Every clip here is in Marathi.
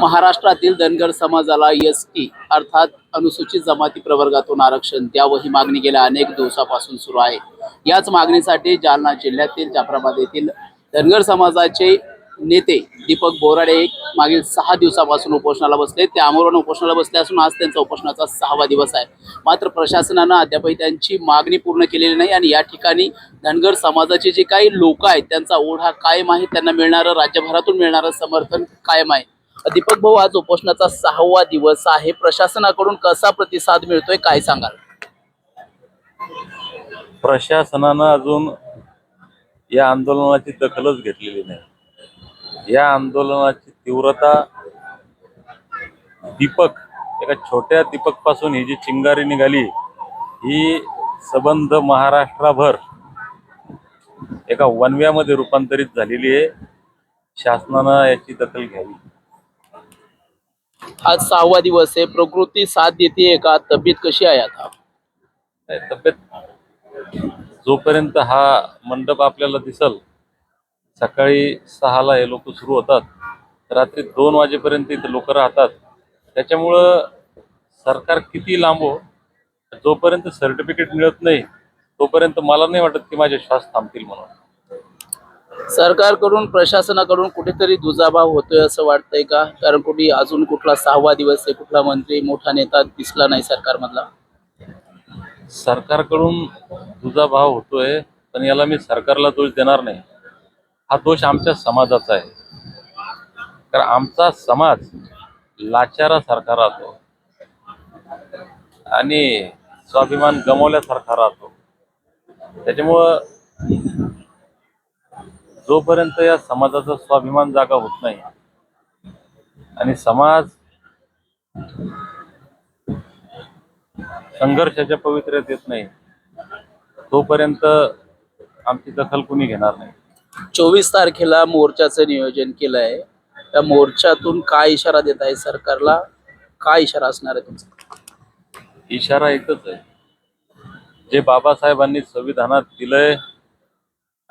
महाराष्ट्रातील धनगर समाजाला एस टी अर्थात अनुसूचित जमाती प्रवर्गातून आरक्षण द्यावं ही मागणी गेल्या अनेक दिवसापासून सुरू आहे. याच मागणीसाठी जालना जिल्ह्यातील जाफराबाद येथील धनगर समाजाचे नेते दीपक बोराडे मागील सहा दिवसापासून उपोषणाला बसले. ते आमरण उपोषणाला बसले असून आज त्यांचा उपोषणाचा सहावा दिवस आहे. मात्र प्रशासनानं अद्यापही त्यांची मागणी पूर्ण केलेली नाही आणि या ठिकाणी धनगर समाजाचे जे काही लोक आहेत त्यांचा ओढा कायम आहे. त्यांना मिळणारं राज्यभरातून मिळणारं समर्थन कायम आहे. दीपक भाऊ आज उपोषणाचा सहावा दिवस आहे. प्रशासनाकडून कसा प्रतिसाद मिळतोय काय सांगाल? प्रशासनानं अजून या आंदोलनाची दखलच घेतलेली नाही. या आंदोलनाची तीव्रता दीपक एका छोट्या दीपकपासून ही जी चिंगारी निघाली ही सबंध महाराष्ट्रभर एका वनव्यामध्ये रूपांतरित झालेली आहे. शासनानं याची दखल घ्यावी. आज सहावा दिवस आहे. प्रकृती साथ देते का? तब्येत कशी आहे आता? तब्येत जोपर्यंत हा मंडप आपल्याला दिसल सकाळी सहाला हे लोक सुरू होतात. रात्री दोन वाजेपर्यंत इथे लोक राहतात. त्याच्यामुळं सरकार किती लांबो जोपर्यंत सर्टिफिकेट मिळत नाही तोपर्यंत मला नाही वाटत की माझे श्वास थांबतील म्हणून. सरकारकडून प्रशासनाकडून कुठेतरी दुजाभाव होतोय असं वाटतंय का? कारण कुठे अजून कुठला सहावा दिवस आहे कुठला मंत्री मोठा नेता दिसला नाही सरकारमधला? सरकारकडून तुझा भाव होतोय पण याला मी सरकारला दोष देणार नाही. हा दोष आमच्या समाजाचा आहे. कारण आमचा समाज लाचारासारखा राहतो. आणि स्वाभिमान गमावल्यासारखा राहतो. त्याच्यामुळं जोपर्यंत या समाजाचा स्वाभिमान जागा होत नाही आणि समाज संघर्षाच्या पवित्र्यात येत नाही तोपर्यंत आमची दखल कुणी घेणार नाही? चोवीस तारखेला मोर्चाचं नियोजन केलं आहे. त्या मोर्चातून काय इशारा देत आहे सरकारला? काय इशारा असणार आहे तुमचा? इशारा एकच आहे. जे बाबासाहेबांनी संविधानात दिलंय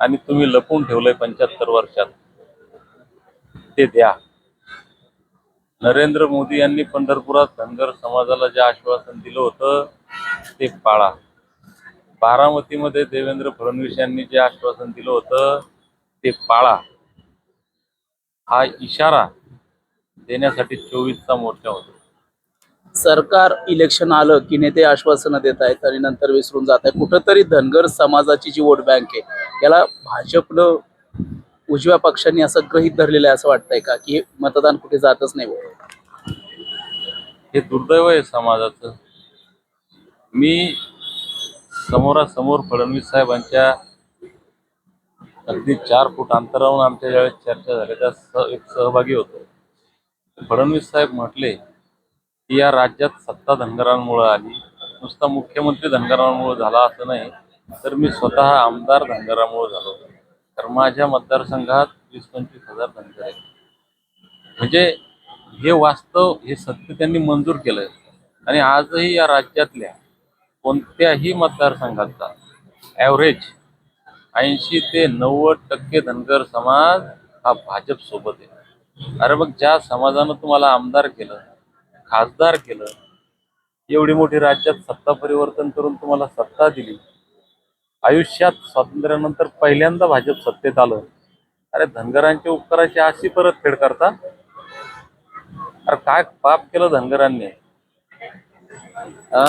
आणि तुम्ही लपून ठेवलंय पंच्याहत्तर वर्षात ते द्या. नरेंद्र मोदी यांनी पंढरपुरात धनगर समाजाला जे आश्वासन दिलं होतं ते पाळा. बारामतीमध्ये देवेंद्र फडणवीस यांनी जे आश्वासन दिलं होतं ते पाळा हा इशारा देण्यासाठी चोवीसचा मोर्चा होता. सरकार इलेक्शन आलं की नेते आश्वासनं देत आहेत आणि नंतर विसरून जात आहे कुठंतरी धनगर समाजाची जी वोट बँक आहे याला भाजपनं उजव्या पक्षांनी असं गृहीत धरलेलं आहे असं वाटतंय का? की मतदान कुठे जातच नाही? हे दुर्दैव आहे समाजाचं. मी समोरासमोर फडणवीस साहेबांच्या अगदी चार फूट अंतरावरून आमच्या ज्यावेळेस चर्चा झाल्या त्या एक सहभागी होतो. फडणवीस साहेब म्हटले की या राज्यात सत्ता धनगरांमुळे आली नुसता मुख्यमंत्री धनगरांमुळे झाला असं नाही तर मी स्वतः आमदार धनगरामुळे झालो. तर माझ्या मतदारसंघात वीस पंचवीस हजार धनगर आहेत. म्हणजे हे वास्तव हे सत्य त्यांनी मंजूर केलंय. आणि आजही या राज्यातल्या कोणत्याही मतदारसंघाचा ॲव्हरेज ऐंशी ते नव्वद टक्के धनगर समाज हा भाजप सोबत आहे. अरे मग ज्या समाजानं तुम्हाला आमदार केलं खासदार केलं एवढी मोठी राज्यात सत्ता परिवर्तन करून तुम्हाला सत्ता दिली आयुष्यात स्वातंत्र्यानंतर पहिल्यांदा भाजप सत्तेत आलं अरे धनगरांच्या उपकाराची अशी परतफेड करता? अरे काय पाप केलं धनगरांनी? हा?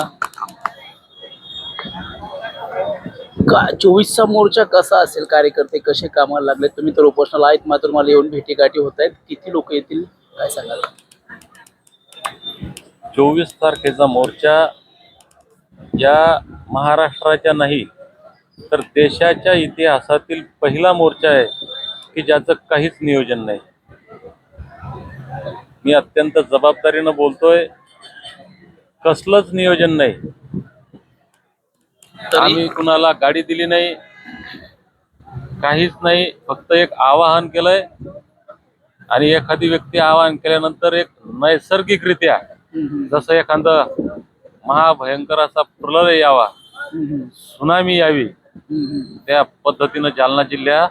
का चोवीसचा मोर्चा कसा असेल? कार्यकर्ते कसे कामाला लागले तुम्ही तर उपोषणाला आहेत मात्र मला येऊन भेटीगाठी होत आहेत. किती लोक येतील? काय सांगाल? चोवीस तारखेचा मोर्चा या महाराष्ट्राच्या नाही तर देशाच्या इतिहासातील पहिला मोर्चा आहे की ज्याचं काहीच नियोजन नाही. मी अत्यंत जबाबदारीनं बोलतोय कसलंच नियोजन नाही. आम्ही कुणाला गाडी दिली नाही काहीच नाही फक्त एक आवाहन केलंय. आणि एखादी व्यक्ती आवाहन केल्यानंतर एक नैसर्गिकरित्या जसं एखादं महाभयंकर असा प्रलय यावा सुनामी यावी. त्या पद्धतीनं जालना जिल्ह्यात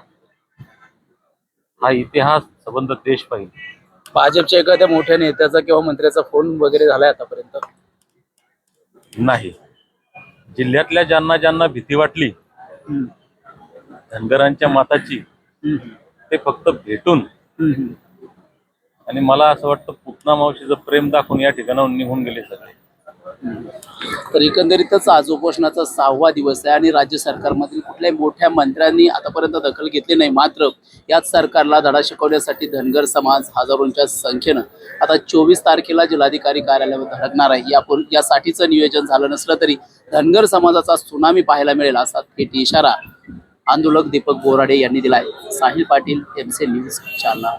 हा इतिहास संबंध देश पाहिजे. भाजपच्या एखाद्या मोठ्या नेत्याचा किंवा मंत्र्याचा फोन वगैरे झालाय आतापर्यंत? नाही. जिल्ह्यातल्या ज्यांना ज्यांना भीती वाटली. धनगरांच्या मताची. ते फक्त भेटून. आणि मला असं वाटतं पुतना मावशीचं प्रेम दाखवून या ठिकाणाहून निघून गेले सगळे तर एकंदरीतच आज उपोषणाचा सहावा दिवस आहे आणि राज्य सरकारमधील कुठल्याही मोठ्या मंत्र्यांनी आतापर्यंत दखल घेतली नाही. मात्र याच सरकारला धडा शिकवण्यासाठी धनगर समाज हजारोंच्या संख्येनं आता चोवीस तारखेला जिल्हाधिकारी कार्यालयावर धडकणार आहे. यापूर्वी यासाठीचं नियोजन झालं नसलं तरी धनगर समाजाचा सुनामी पाहायला मिळेल असा थेट इशारा आंदोलक दीपक बोराडे यांनी दिलाय. Sahil Patil MC News Jalna